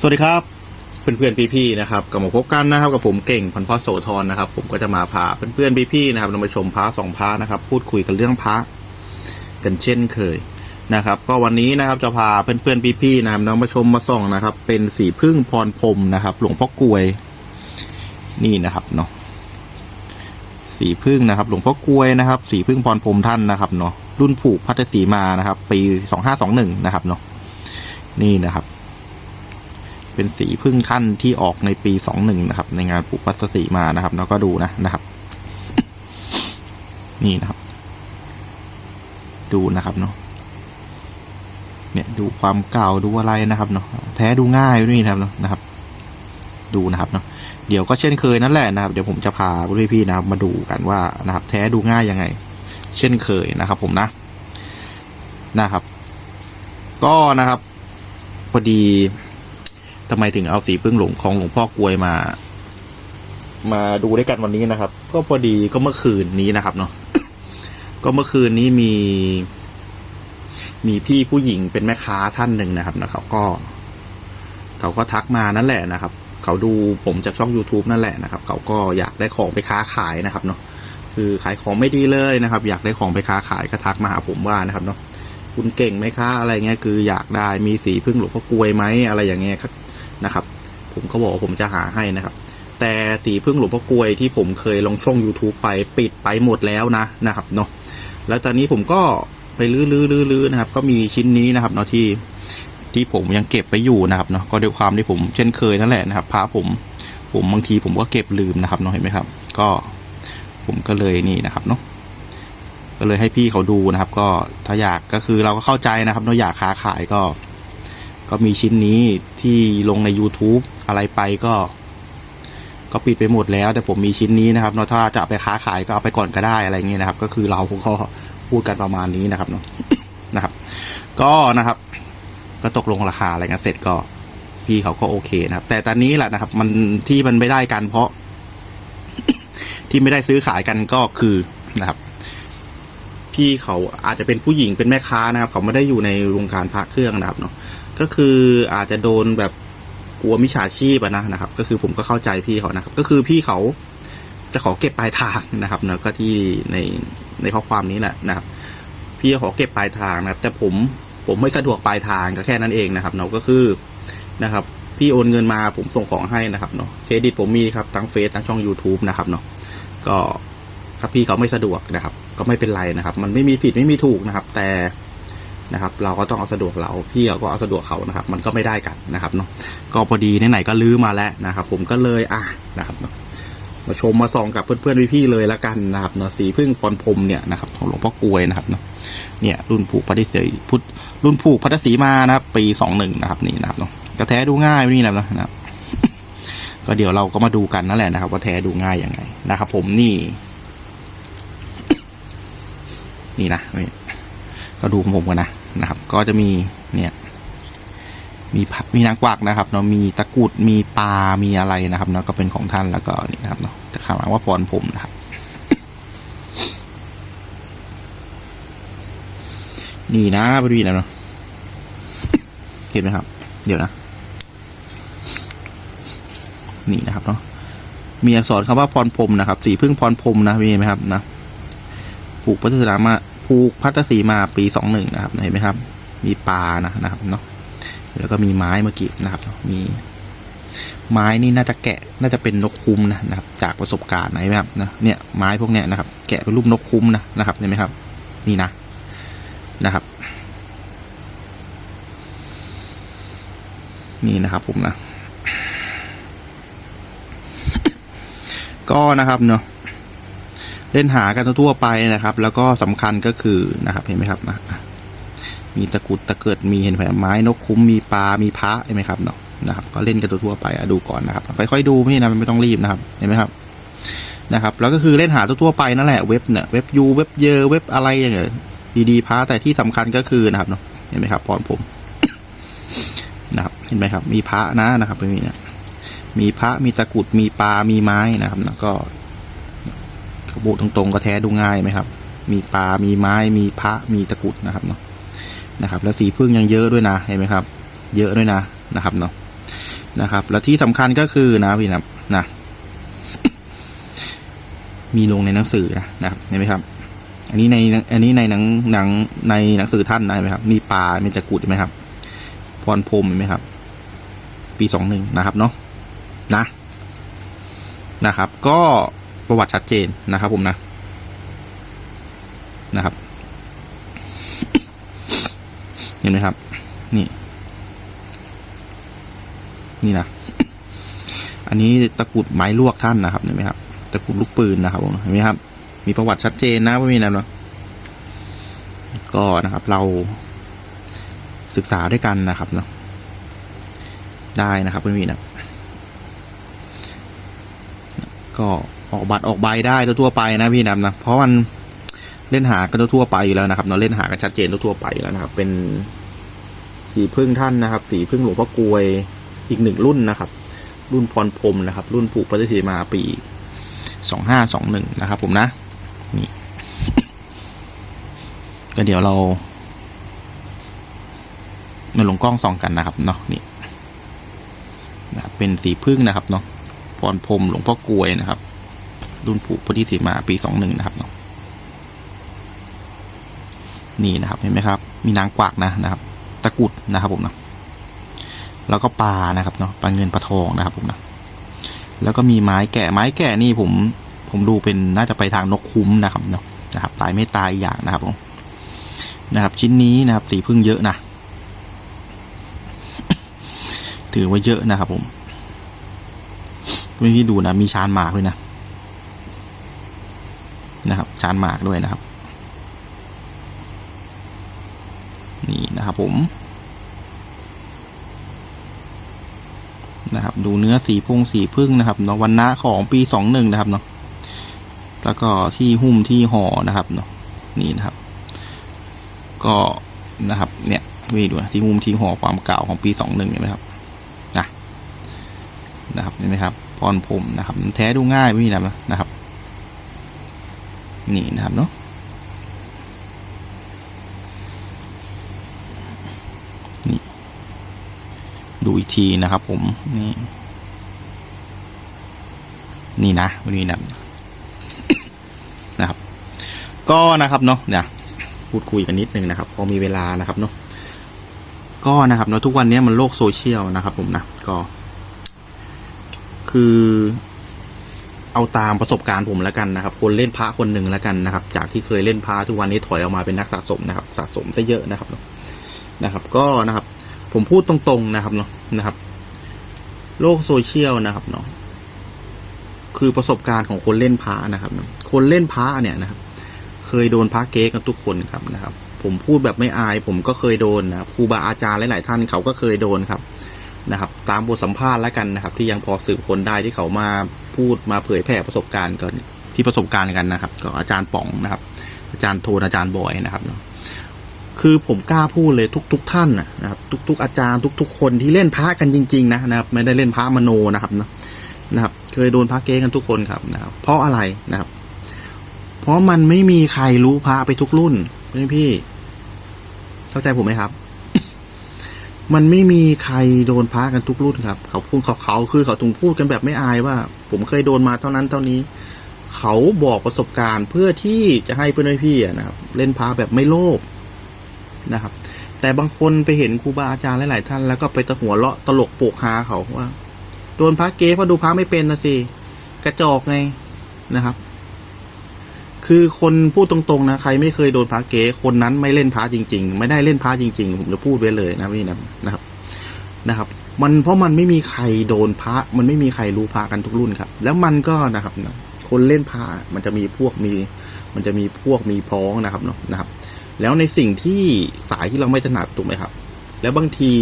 สวัสดีครับเพื่อนๆพี่ๆนะครับกลับมาพบกันนะครับกับผมเก่งพันพ่อโสธรนะครับ ผมก็จะมาพาเพื่อนๆพี่ๆนะครับมาชมพระสองพระนะครับ พูดคุยกันเรื่องพระกันเช่นเคยนะครับ ก็วันนี้นะครับจะพาเพื่อนๆพี่ๆนะครับน้องมาชมมาส่องนะครับ เป็นสีพึ่งพรพรมนะครับ หลวงพ่อกลวยนี่นะครับเนาะสีพึ่งนะครับ หลวงพ่อกลวยนะครับ สีพึ่งพรพรมท่านนะครับเนาะรุ่นผูกพัทสีมานะครับ ปีสองห้าสองหนึ่งนะครับเนาะนี่นะครับ เป็นสีพึ่งท่านที่ออกในปีสองหนึ่งนะครับ ในงานปลูกพัสสีมานะครับ แล้วก็ดูนะนะครับ นี่นะครับ ดูนะครับเนาะเนี่ยดูความเก่าดูอะไรนะครับเนาะแท้ดูง่ายด้วยนะครับเนาะนะครับ ดูนะครับเนาะเดี๋ยวก็เช่นเคยนั่นแหละนะครับ เดี๋ยวผมจะพาพี่ๆนะครับ มาดูกันว่านะครับ แท้ดูง่ายยังไง เช่นเคยนะครับ ผมนะนะครับ ก็นะครับพอดี ทำไมถึงเอาสีพึ่งหลวงของหลวงพ่อกลวยมา มาดูด้วยกันวันนี้นะครับ ก็พอดีก็เมื่อคืนนี้นะครับเนาะก็เมื่อคืนนี้มี มีพี่ผู้หญิงเป็นแม่ค้าท่านหนึ่งนะครับนะเขาก็ เขาก็ทักมานั่นแหละนะครับ เขาดูผมจากช่อง youtube นั่นแหละนะครับ เขาก็อยากได้ของไปค้าขายนะครับเนาะคือขายของไม่ดีเลยนะครับ อยากได้ของไปค้าขายก็ทักมาหาผมว่านะครับเนาะคุณเก่งไหมคะอะไรเงี้ยคืออยากได้มีสีพึ่งหลวงพ่อกลวยไหมอะไรอย่างเงี้ย นะครับ ผมก็บอกว่าผมจะหาให้นะครับ แต่สีพึ่งหลวงพ่อกลวยที่ผมเคยลงช่อง YouTube ไปปิดไปหมดแล้วนะนะครับเนาะแล้วตอนนี้ผมก็ไปลื้อล้อลื้อลื้อนะครับ ก็มีชิ้นนี้นะครับเนาะที่ที่ผมยังเก็บไปอยู่นะครับเนาะก็ด้วยความที่ผมเช่นเคยนั่นแหละนะครับพระผม ผมบางทีผมก็เก็บลืมนะครับเนาะเห็นไหมครับ ก็ผมก็เลยนี่นะครับเนาะก็เลยให้พี่เขาดูนะครับ ก็ถ้าอยากก็คือเราก็เข้าใจนะครับเนาะอยากค้าขายก็ ก็มีชิ้นนี้ที่ลงใน YouTube อะไรไปก็ ก็ปิดไปหมดแล้ว แต่ผมมีชิ้นนี้นะครับเนาะถ้าจะเอาไปค้าขายก็เอาไปก่อนก็ได้อะไรเงี้ยนะครับ ก็คือเราก็พูดกันประมาณนี้นะครับเนาะนะครับ ก็นะครับ ก็ตกลงราคาอะไรกันเสร็จก็พี่เขาก็โอเคนะครับ แต่ตอนนี้แหละนะครับ มันที่มันไม่ได้กันเพราะ ที่ไม่ได้ซื้อขายกันก็คือนะครับ พี่เขาอาจจะเป็นผู้หญิงเป็นแม่ค้านะครับ เขาไม่ได้อยู่ในวงการพระเครื่องนะครับเนาะ ก็คืออาจจะโดนแบบกลัวมิจฉาชีพอะนะนะครับ ก็คือผมก็เข้าใจพี่เขานะครับ ก็คือพี่เขาจะขอเก็บปลายทางนะครับเนอะก็ที่ในในข้อความนี้แหละนะครับ พี่ขอเก็บปลายทางนะครับ แต่ผมผมไม่สะดวกปลายทางก็แค่นั้นเองนะครับเนาะก็คือนะครับ พี่โอนเงินมาผมส่งของให้นะครับเนาะเครดิตผมมีครับทั้งเฟซทั้งช่อง YouTube นะครับเนาะก็ถ้าพี่เขาไม่สะดวกนะครับ ก็ไม่เป็นไรนะครับ มันไม่มีผิดไม่มีถูกนะครับ แต่ นะครับ เราก็ต้องเอาสะดวกเรา พี่เขาก็เอาสะดวกเขานะครับ มันก็ไม่ได้กันนะครับเนาะก็พอดีไหนๆก็ลื้อมาแล้วนะครับ ผมก็เลยอะนะครับเนาะมาชมมาส่องกับเพื่อนๆพี่ๆเลยละกันนะครับเนาะสีพึ่งพรพรมเนี่ยนะครับของหลวงพ่อกลวยนะครับเนาะเนี่ยรุ่นผูกพัทสีพุทธรุ่นผูกพัทสีมานะครับ ปีสองหนึ่งนะครับนี่นะครับเนาะก็แท้ดูง่ายนี่นะครับนะครับก็เดี๋ยวเราก็มาดูกันนั่นแหละนะครับ ว่าแท้ดูง่ายยังไงนะครับ ผมนี่ นี่นะ ก็ดูของผมกันนะนะครับ ก็จะมีเนี่ยมีมีนางกวักนะครับเนาะมีตะกุดมีปลามีอะไรนะครับเนาะก็เป็นของท่านแล้วก็นี่นะครับเนาะจะคำว่าพรผมนะครับ นี่นะบริวีแล้วเนาะเห็นไหมครับ เดี๋ยวนะ นี่นะครับเนาะมีอักษรคำว่าพรพรมนะครับ สีพึ่งพรพรมนะมีไหมครับนะปลูกพัฒนามา ผูพัทสีมาปีสองหนึ่งนะครับเห็นไหมครับ มีปลานะนะครับเนาะแล้วก็มีไม้เมื่อกี้นะครับ มีไม้นี่น่าจะแกะน่าจะเป็นนกคุ้มนะนะครับ จากประสบการณ์ไหนไหมครับนะเนี่ยไม้พวกเนี้ยนะครับ แกะเป็นรูปนกคุ้มนะนะครับเห็นไหมครับ นี่นะนะครับ นี่นะครับผมนะ ก็นะครับเนาะ เล่นหากันทั่วไปนะครับ แล้วก็สำคัญก็คือนะครับเห็นไหมครับนะมีตะกุดตะเกิดมีเห็นแผลไม้นกคุ้มมีปลา มีพระเห็นไหมครับเนาะนะครับ ก็เล่นกันทั่วไปอะดูก่อนนะครับ ค่อยๆดูพี่นะไม่ต้องรีบนะครับเห็นไหมครับนะครับแล้วก็คือเล่นหาทั่วไปนั่นแหละเว็บเนี่ยเว็บยูเว็บเยอเว็บอะไรอย่างเงี้ยดีๆพระแต่ที่สำคัญก็คือนะครับเนาะเห็นไหมครับพรผมนะครับเห็นไหมครับ มีพระนะนะครับมีเนี่ยมีพระมีตะกุดมีปลา มีไม้นะครับแล้วก็ บุตรงๆก็แท้ดูง่ายไหมครับ มีปลา มีไม้ มีพระ มีตะกุดนะครับเนาะ นะครับ แล้วสีพึ่งยังเยอะด้วยนะ เห็นไหมครับ เยอะด้วยนะ นะครับเนาะ นะครับ แล้วที่สำคัญก็คือนะพี่นะนะ มีลงในหนังสือนะนะครับ เห็นไหมครับ อันนี้ใน อันนี้ในหนัง หนัง ในหนังสือท่านนะเห็นไหมครับ มีปลา มีตะกุดเห็นไหมครับ พรพรมเห็นไหมครับ ปีสองหนึ่งนะครับเนาะ นะ นะครับ ก็ ประวัติชัดเจนนะครับผมนะนะครับ เห็นไหมครับ นี่ นี่นะอันนี้ตะกุดไม้ลวกท่านนะครับเห็นไหมครับตะกุดลูกปืนนะครับผมเห็นไหมครับ มีประวัติชัดเจนนะว่มีนะเนาะก็นะครับ เราศึกษาด้วยกันนะครับเนาะได้นะครับเพื่อนๆนะก็ ออกบัตรออกใบได้ทั่วไปนะพี่นะนะเพราะมันเล่นหากันทั่วไปอยู่แล้วนะครับเนาเล่นหากันชัดเจนทั่วไปแล้วนะครับ เป็นสีพึ่งท่านนะครับ สีพึ่งหลวงพ่อกลวยอีกหนึ่งรุ่นนะครับ รุ่นพรพรมนะครับ รุ่นผูกปฏิทิมาปีสองห้าสองหนึ่งนะครับ ผมนะนี่ก็เดี๋ยวเรามาลงกล้องส่องกันนะครับเนาะนี่นะเป็นสีพึ่งนะครับเนาะพรพรมหลวงพ่อกลวยนะครับ รุ่นผูกปฏิทิมาปีสองหนึ่งนะครับเนาะนี่นะครับเห็นไหมครับ มีนางกวักนะนะครับ ตะกุดนะครับผมนะแล้วก็ปลานะครับเนาะปลาเงินปลาทองนะครับผมนะแล้วก็มีไม้แกะไม้แกะนี่ผม ผมดูเป็นน่าจะไปทางนกคุ้มนะครับเนาะนะครับ ตายไม่ตายอย่างนะครับผมนะครับ ชิ้นนี้นะครับสีพึ่งเยอะนะถือว่าเยอะนะครับผมพี่ดูนะมีชานหมากด้วยนะ นะครับชานหมากด้วยนะครับ นี่นะครับผมนะครับ ดูเนื้อสีพงสีพึ่งนะครับเนาะวันนะของปีสองหนึ่งนะครับเนาะแล้วก็ที่หุ้มที่ห่อนะครับเนาะนี่นะครับ ก็นะครับ เนี่ยวิดูนะที่หุ้มที่ห่อความเก่าของปีสองหนึ่งเห็นไหมครับนะนะครับเห็นไหมครับพรผมนะครับ แท้ดูง่ายพี่นะนะครับ นี่นะครับเนาะนี่ ดูอีกทีนะครับผม นี่ นี่นะวันนี้นะนะครับ ก็นะครับเนาะเนี่ยพูดคุยกันนิดนึงนะครับพอมีเวลานะครับเนาะก็นะครับเนาะทุกวันนี้มันโลกโซเชียลนะครับผมนะก็ คือ เอาตามประสบการณ์ผมแล้วกันนะครับ คนเล่นพระคนหนึ่งแล้วกันนะครับ จากที่เคยเล่นพระทุกวันนี้ถอยออกมาเป็นนักสะสมนะครับ สะสมซะเยอะนะครับนะครับ ก็นะครับ ผมพูดตรงๆนะครับเนาะนะครับ โลกโซเชียลนะครับเนาะคือประสบการณ์ของคนเล่นพระนะครับ คนเล่นพระเนี่ยนะครับ เคยโดนพระเก๊กันทุกคนครับนะครับ ผมพูดแบบไม่อาย ผมก็เคยโดนนะครูบาอาจารย์หลายๆท่านเขาก็เคยโดนครับนะครับ ตามบทสัมภาษณ์แล้วกันนะครับ ที่ยังพอสืบคนได้ที่เขามา พูดมาเผยแพร่ประสบการณ์กันที่ประสบการณ์กันนะครับ ก็อาจารย์ป๋องนะครับ อาจารย์โทนอาจารย์บอยนะครับเนาะคือผมกล้าพูดเลยทุกๆท่านนะครับ ทุก ๆ อาจารย์ทุก ๆ คนที่เล่นพระกันจริง ๆ นะนะครับ ไม่ได้เล่นพระมโนนะครับเนาะนะครับ เคยโดนพระเก๊กันทุกคนครับนะครับ เพราะอะไรนะครับ เพราะมันไม่มีใครรู้พระไปทุกรุ่นพี่พี่เข้าใจผมไหมครับ มันไม่มีใครโดนพระกันทุกรุ่นครับ เขาพูดเขาเขาคือเขาถึงพูดกันแบบไม่อายว่า ผมเคยโดนมาเท่านั้นเท่านี้ เขาบอกประสบการณ์เพื่อที่จะให้เพื่อนพี่นะครับ เล่นพระแบบไม่โลภนะครับ แต่บางคนไปเห็นครูบาอาจารย์หลาย ๆ ท่าน แล้วก็ไปตะหัวเลาะตลกโปกฮาเขาว่า โดนพระเก๊เพราะดูพระไม่เป็นนะสิกระจอกไงนะครับ คือคนพูดตรงๆนะใครไม่เคยโดนพระเก๊คนนั้นไม่เล่นพระจริง ๆ ไม่ได้เล่นพระจริง ๆ ผมจะพูดไว้เลยนะพี่นะนะครับนะครับ มันเพราะมันไม่มีใครโดนพระ มันไม่มีใครรู้พระกันทุกรุ่นครับ แล้วมันก็นะครับคนเล่นพระมันจะมีพวกมี มันจะมีพวกมีพ้องนะครับเนาะนะครับ แล้วในสิ่งที่สายที่เราไม่ถนัดถูกไหมครับ แล้วบางที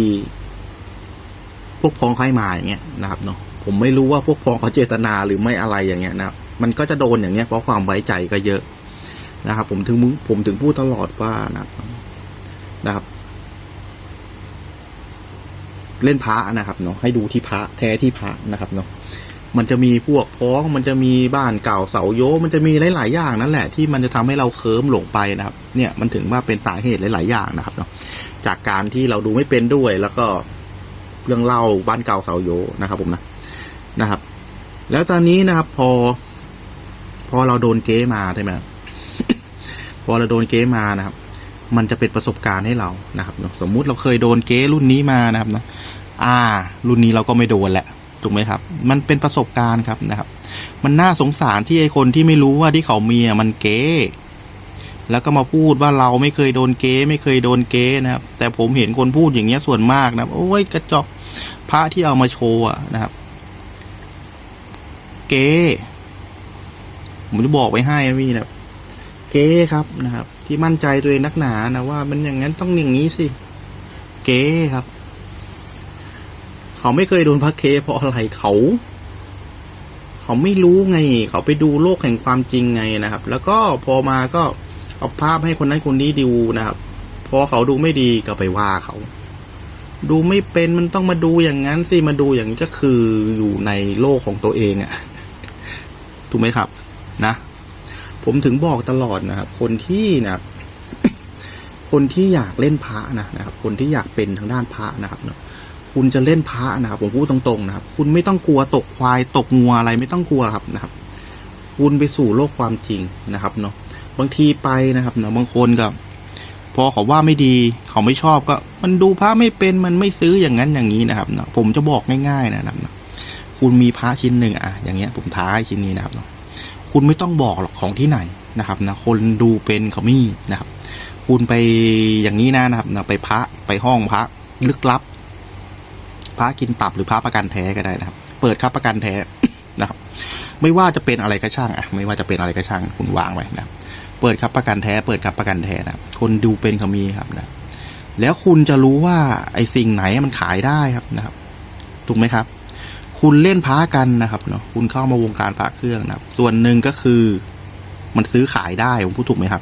พวกพ้องใครมาอย่างเงี้ยนะครับเนาะผมไม่รู้ว่าพวกพ้องเขาเจตนาหรือไม่อะไรอย่างเงี้ยนะครับ มันก็จะโดนอย่างเงี้ยเพราะความไว้ใจก็เยอะนะครับ ผมถึงผมถึงพูดตลอดว่านะครับนะครับ เล่นพระนะครับเนาะให้ดูที่พระแท้ที่พระนะครับเนาะมันจะมีพวกพ้องมันจะมีบ้านเก่าเสาโยมันจะมีหลาย ๆ อย่างนั่นแหละที่มันจะทำให้เราเคิมหลงไปนะครับ เนี่ยมันถึงว่าเป็นสาเหตุหลาย ๆ อย่างนะครับเนาะจากการที่เราดูไม่เป็นด้วย แล้วก็เรื่องเล่าบ้านเก่าเสาโยนะครับ ผมนะนะครับ แล้วตอนนี้นะครับพอ พอเราโดนเก๊มาใช่ไหมพอเราโดนเก๊มานะครับ มันจะเป็นประสบการณ์ให้เรานะครับสมมุติเราเคยโดนเก๊รุ่นนี้มานะครับนะอ่า รุ่นนี้เราก็ไม่โดนแหละถูกไหมครับ มันเป็นประสบการณ์ครับนะครับ มันน่าสงสารที่ไอคนที่ไม่รู้ว่าที่เขามีอะมันเก๊แล้วก็มาพูดว่าเราไม่เคยโดนเก๊ไม่เคยโดนเก๊นะครับ แต่ผมเห็นคนพูดอย่างเงี้ยส่วนมากนะโอ้ยกระจอกพระที่เอามาโชว์อะนะครับ เก๊ ผมจะบอกไว้ให้พี่นะครับเก๊ครับนะครับ ที่มั่นใจตัวเองนักหนานะว่า มันอย่างนั้นต้องอย่างนี้สิ เก๊ครับ เขาไม่เคยโดนพระเคเพราะอะไรเขา เขาไม่รู้ไง เขาไปดูโลกแห่งความจริงไงนะครับ แล้วก็พอมาก็เอาภาพให้คนนั้นคนนี้ดูนะครับ พอเขาดูไม่ดีก็ไปว่าเขา ดูไม่เป็นมันต้องมาดูอย่างนั้นสิมาดูอย่างนี้ก็คืออยู่ในโลกของตัวเองอะถูกไหมครับ นะ ผมถึงบอกตลอดนะครับ คนที่นะครับคนที่อยากเล่นพระนะนะครับ คนที่อยากเป็นทางด้านพระนะครับเนาะคุณจะเล่นพระนะครับ ผมพูดตรงๆนะครับ คุณไม่ต้องกลัวตกควายตกงัวอะไรไม่ต้องกลัวครับนะครับ คุณไปสู่โลกความจริงนะครับเนาะบางทีไปนะครับเนาะบางคนก็พอเขาว่าไม่ดีเขาไม่ชอบก็ มันดูพระไม่เป็นมันไม่ซื้ออย่างนั้นอย่างนี้นะครับเนาะผมจะบอกง่ายๆนะครับนะคุณมีพระชิ้นหนึ่งอะอย่างเงี้ย ผมท้าให้ชิ้นนี้นะครับเนาะ คุณไม่ต้องบอกหรอกของที่ไหนนะครับนะคนดูเป็นเขามีนะครับ คุณไปอย่างนี้นะนะครับนะไปพระไปห้องพระลึกลับ พระกินตับหรือพระประกันแท้ก็ได้นะครับ เปิดครับประกันแท้นะครับ ไม่ว่าจะเป็นอะไรก็ช่างอะไม่ว่าจะเป็นอะไรก็ช่าง คุณวางไว้นะครับ เปิดครับประกันแท้ เปิดครับประกันแท้นะคนดูเป็นเขามีครับนะแล้วคุณจะรู้ว่าไอ้สิ่งไหนมันขายได้ครับนะครับ ถูกไหมครับ คุณเล่นพ้ากันนะครับเนาะคุณเข้ามาวงการฝากเครื่องนะครับ ส่วนหนึ่งก็คือ มันซื้อขายได้ผมพูดถูกไหมครับ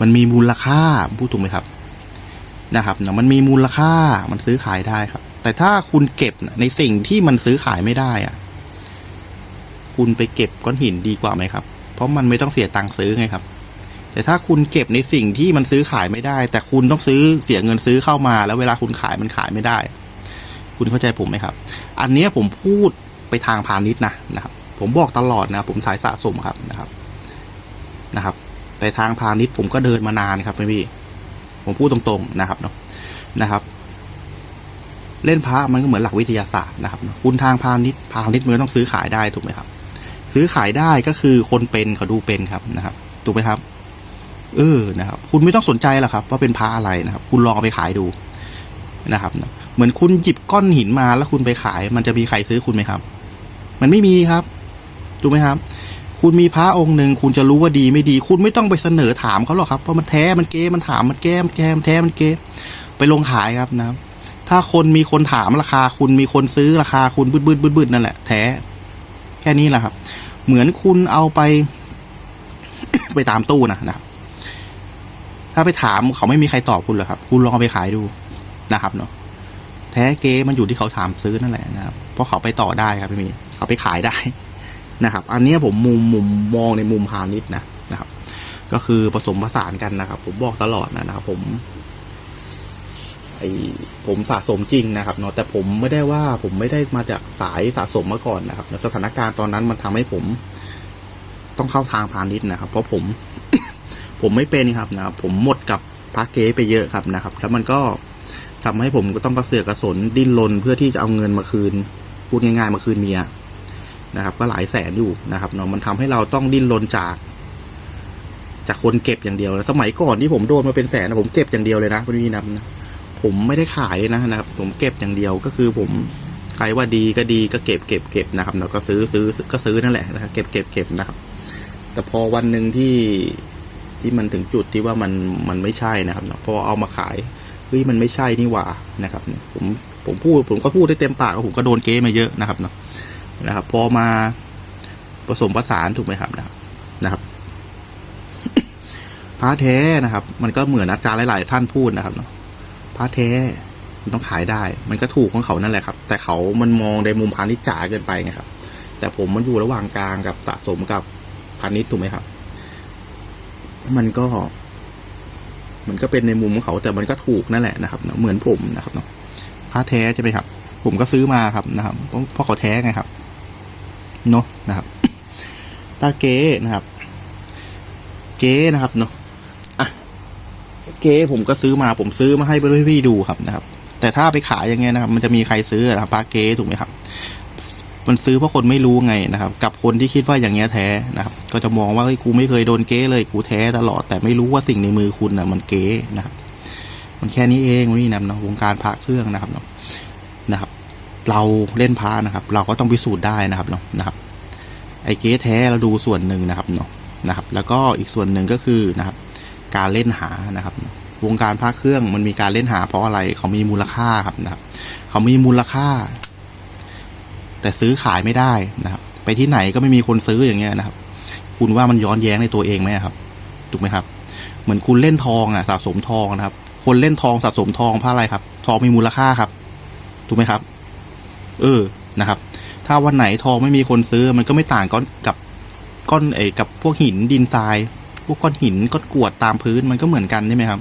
มันมีมูลค่าผมพูดถูกไหมครับนะครับเนาะมันมีมูลค่ามันซื้อขายได้ครับ แต่ถ้าคุณเก็บในสิ่งที่มันซื้อขายไม่ได้อะคุณไปเก็บก้อนหินดีกว่าไหมครับ เพราะมันไม่ต้องเสียตังค์ซื้อไงครับ แต่ถ้าคุณเก็บในสิ่งที่มันซื้อขายไม่ได้ แต่คุณต้องซื้อเสียเงินซื้อเข้ามา แล้วเวลาคุณขายมันขายไม่ได้ คุณเข้าใจผมไหมครับ อันนี้ผมพูดไปทางพาณิชย์นะนะครับ ผมบอกตลอดนะผมสายสะสมครับนะครับนะครับ แต่ทางพาณิชย์ผมก็เดินมานานครับพี่ผมพูดตรงๆนะครับเนาะนะครับ เล่นพระมันก็เหมือนหลักวิทยาศาสตร์นะครับคุณทางพาณิชย์พาณิชย์มันก็ต้องซื้อขายได้ถูกไหมครับ ซื้อขายได้ก็คือคนเป็นเขาดูเป็นครับนะครับถูกไหมครับ เออนะครับ คุณไม่ต้องสนใจหรอกครับ ว่าเป็นพระอะไรนะครับ คุณลองเอาไปขายดู นะครับ เหมือนคุณหยิบก้อนหินมาแล้วคุณไปขาย มันจะมีใครซื้อคุณไหมครับ มันไม่มีครับถูกไหมครับ คุณมีพระองค์หนึ่งคุณจะรู้ว่าดีไม่ดี คุณไม่ต้องไปเสนอถามเขาหรอกครับว่ามันแท้มันเก๊มันถามมันแก้มันแก้มันแท้มันเก๊ไปลงขายครับนะถ้าคนมีคนถามราคา คุณมีคนซื้อราคาคุณบืดบืดบืดบืดนั่นแหละแท้แค่นี้แหละครับ เหมือนคุณเอาไป ไปตามตู้นะนะครับถ้าไปถามเขาไม่มีใครตอบคุณหรอกครับ คุณลองเอาไปขายดู นะครับเนาะแท้เก๊มันอยู่ที่เขาถามซื้อนั่นแหละนะครับเพราะเขาไปต่อได้ครับพี่มีเขาไปขายได้นะครับ อันนี้ผมมุมมุมมองในมุมพาณิชย์นะนะครับ ก็คือผสมผสานกันนะครับ ผมบอกตลอดนะนะครับผมไอผมสะสมจริงนะครับเนาะแต่ผมไม่ได้ว่าผมไม่ได้มาจากสายสะสมมาก่อนนะครับสถานการณ์ตอนนั้นมันทำให้ผม ต้องเข้าทางพาณิชย์นะครับ เพราะผม ผมไม่เป็นครับนะครับผมหมดกับพระเก๊ไปเยอะครับนะครับ แล้วมันก็ ทำให้ผมก็ต้องกระเสือกกระสนดิ้นรนเพื่อที่จะเอาเงินมาคืน พูดง่ายๆมาคืนเมียนะครับ ก็หลายแสนอยู่นะครับเนาะมันทำให้เราต้องดิ้นรนจาก จากคนเก็บอย่างเดียวนะสมัยก่อนที่ผมโดนมาเป็นแสนนะผมเก็บอย่างเดียวเลยนะพี่นับนะผมไม่ได้ขายนะนะครับ ผมเก็บอย่างเดียวก็คือผมใครว่าดีก็ดีก็เก็บเก็บเก็บนะครับแล้วก็ซื้อซื้อก็ซื้อนั่นแหละนะครับเก็บเก็บเก็บนะครับ แต่พอวันหนึ่งที่ที่มันถึงจุดที่ว่ามันมันไม่ใช่นะครับเนาะพอเอามาขาย เฮ้ยมันไม่ใช่นี่หว่านะครับผมผมพูดผมก็พูดได้เต็มปากผมก็โดนเก๊มาเยอะนะครับเนาะนะครับ พอมาผสมผสานถูกไหมครับนะครับนะครับพระแท้นะครับ มันก็เหมือนอาจารย์หลาย ๆ ท่านพูดนะครับเนาะพระแท้มันต้องขายได้ มันก็ถูกของเขานั่นแหละครับ แต่เขามันมองในมุมพาณิชย์จ๋าเกินไปไงครับ แต่ผมมันอยู่ระหว่างกลางกับสะสมกับพาณิชย์ถูกไหมครับ มันก็ มันก็เป็นในมุมของเขาแต่มันก็ถูกนั่นแหละนะครับเนอะเหมือนผมนะครับเนาะพระแท้ใช่ไหมครับ ผมก็ซื้อมาครับนะครับเพราะเขาแท้ไงครับเนาะนะครับ ตาเก๋นะครับ เก๋นะครับเนาะอะเก๋ผมก็ซื้อมาผมซื้อมาให้พี่ๆดูครับนะครับ แต่ถ้าไปขายอย่างเงี้ยนะครับ มันจะมีใครซื้อนะครับปลาเก๋ถูกไหมครับ มันซื้อเพราะคนไม่รู้ไงนะครับ กับคนที่คิดว่าอย่างเงี้ยแท้นะครับ ก็จะมองว่าเฮ้ยกูไม่เคยโดนเก๊เลยกูแท้ตลอดแต่ไม่รู้ว่าสิ่งในมือคุณนะมันเก๊นะครับ มันแค่นี้เองนี่นะเนาะวงการพระเครื่องนะครับเนาะนะครับ เราเล่นพระนะครับ เราก็ต้องพิสูจน์ได้นะครับเนาะนะครับ ไอ้เก๊แท้เราดูส่วนหนึ่งนะครับเนาะนะครับ แล้วก็อีกส่วนหนึ่งก็คือนะครับ การเล่นหานะครับวงการพระเครื่องมันมีการเล่นหาเพราะอะไรเขามีมูลค่าครับนะครับ เขามีมูลค่า แต่ซื้อขายไม่ได้นะครับ ไปที่ไหนก็ไม่มีคนซื้ออย่างเงี้ยนะครับ คุณว่ามันย้อนแย้งในตัวเองไหมครับถูกไหมครับ เหมือนคุณเล่นทองอะสะสมทองนะครับ คนเล่นทองสะสมทองเพราะอะไรครับ ทองมีมูลค่าครับถูกไหมครับ เออนะครับ ถ้าวันไหนทองไม่มีคนซื้อ มันก็ไม่ต่างก้อนกับก้อนเอกับพวกหินดินทราย พวกก้อนหินก้อนกรวดตามพื้นมันก็เหมือนกันใช่ไหมครับ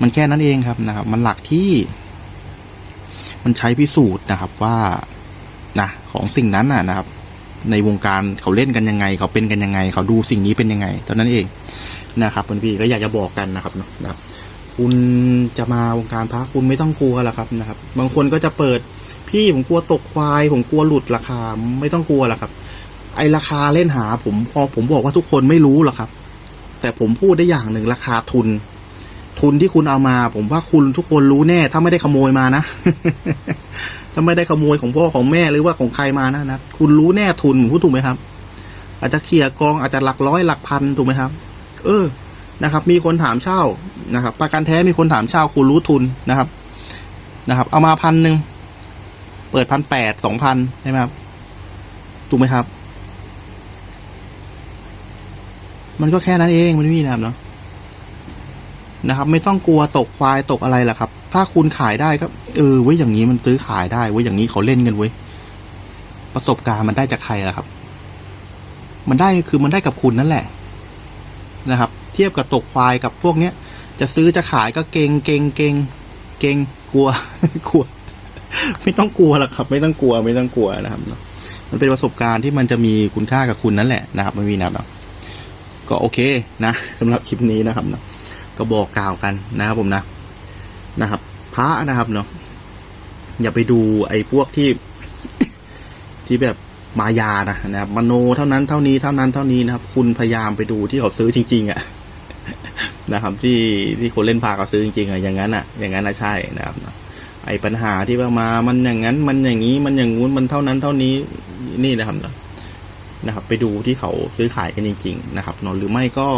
มันแค่นั้นเองครับนะครับ มันหลักที่ มันใช้พิสูจน์นะครับว่า ของสิ่งนั้นน่ะนะครับ ในวงการเขาเล่นกันยังไง เขาเป็นกันยังไง เขาดูสิ่งนี้เป็นยังไงเท่านั้นเองนะครับเพื่อนพี่ก็อยากจะบอกกันนะครับเนาะครับคุณจะมาวงการพระคุณไม่ต้องกลัวหรอกครับนะครับ บางคนก็จะเปิดพี่ผมกลัวตกควาย ผมกลัวหลุดราคาไม่ต้องกลัวหรอกครับ ไอราคาเล่นหา ผมพอผมบอกว่าทุกคนไม่รู้หรอกครับ แต่ผมพูดได้อย่างหนึ่งราคาทุน ทุนที่คุณเอามา ผมว่าคุณทุกคนรู้แน่ ถ้าไม่ได้ขโมยมานะ ถ้าไม่ได้ขโมยของพ่อของแม่หรือว่าของใครมานะนะคุณรู้แน่ทุนผมพูดถูกไหมครับ อาจจะเขี่ยกองอาจจะหลักร้อยหลักพันถูกไหมครับ เออนะครับ มีคนถามเช่านะครับ ประกันแท้มีคนถามเช่าคุณรู้ทุนนะครับ นะครับ เอามาพันหนึ่งเปิดพันแปดสองพันใช่ไหมครับถูกไหมครับ มันก็แค่นั้นเองมันไม่มีนะครับเนาะนะครับ ไม่ต้องกลัวตกควายตกอะไรล่ะครับ ถ้าคุณขายได้ก็ เออไว้ยอย่างนี้มันซื้อขายได้ไว้ยอย่างนี้เขาเล่นกันเว้ยประสบการณ์มันได้จากใครล่ะครับ มันได้คือมันได้กับคุณนั่นแหละนะครับ เทียบกับตกควายกับพวกเนี้ย จะซื้อจะขายก็เกงเกงเกงเกงกลัวกลัว ไม่ต้องกลัวหรอกครับ ไม่ต้องกลัวไม่ต้องกลัวนะครับมันเป็นประสบการณ์ที่มันจะมีคุณค่ากับคุณนั่นแหละนะครับไม่มีนะครับก็โอเคนะสำหรับคลิปนี้นะครับนะก็บอกกล่าวกันนะครับผมนะนะครับ พระนะครับเนาะอย่าไปดูไอ้พวกที่ ที่แบบมายานะนะครับมโนเท่านั้นเท่านี้เท่านั้นเท่านี้นะครับ คุณพยายามไปดูที่เขาซื้อจริง ๆอะ่ะนะครับที่ที่คนเล่นพาเขาซื้อจริงๆอะ่ะอย่างนั้นอะ่ะ อย่างนั้นอะใช่นะครับนะไอ้ปัญหาที่ว่ามามันอย่างนั้น มันอย่างนี้มันอย่างงู้นมันเท่านั้นเท่านี้นี่นะครับเนาะนะครับ ไปดูที่เขาซื้อขายกันจริง ๆ นะครับเนาะหรือไม่ก็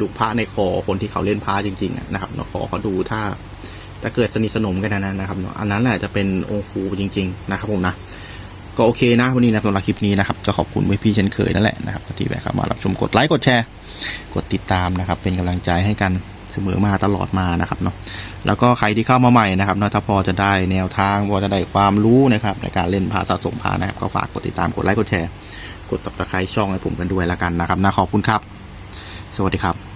ดูพระในคอคนที่เขาเล่นพระจริงๆอะนะครับเนาะขอเขาดูถ้า ถ้าเกิดสนิทสนมกันนะนะครับเนาะอันนั้นแหละจะเป็นองค์ครูจริง ๆ นะครับผมนะก็โอเคนะวันนี้นะสำหรับคลิปนี้นะครับก็ขอบคุณพี่เช่นเคยนั่นแหละนะครับที่แวะเข้ามารับชมกดไลค์กดแชร์กดติดตามนะครับ เป็นกำลังใจให้กันเสมอมาตลอดมานะครับเนาะแล้วก็ใครที่เข้ามาใหม่นะครับเนาะถ้าพอจะได้แนวทางพอจะได้ความรู้นะครับในการเล่นพาสะสมพานะครับ ก็ฝากกดติดตามกดไลค์กดแชร์กด subscribe ช่องให้ผมกันด้วยละกันนะครับนะขอบคุณครับ สวัสดีครับ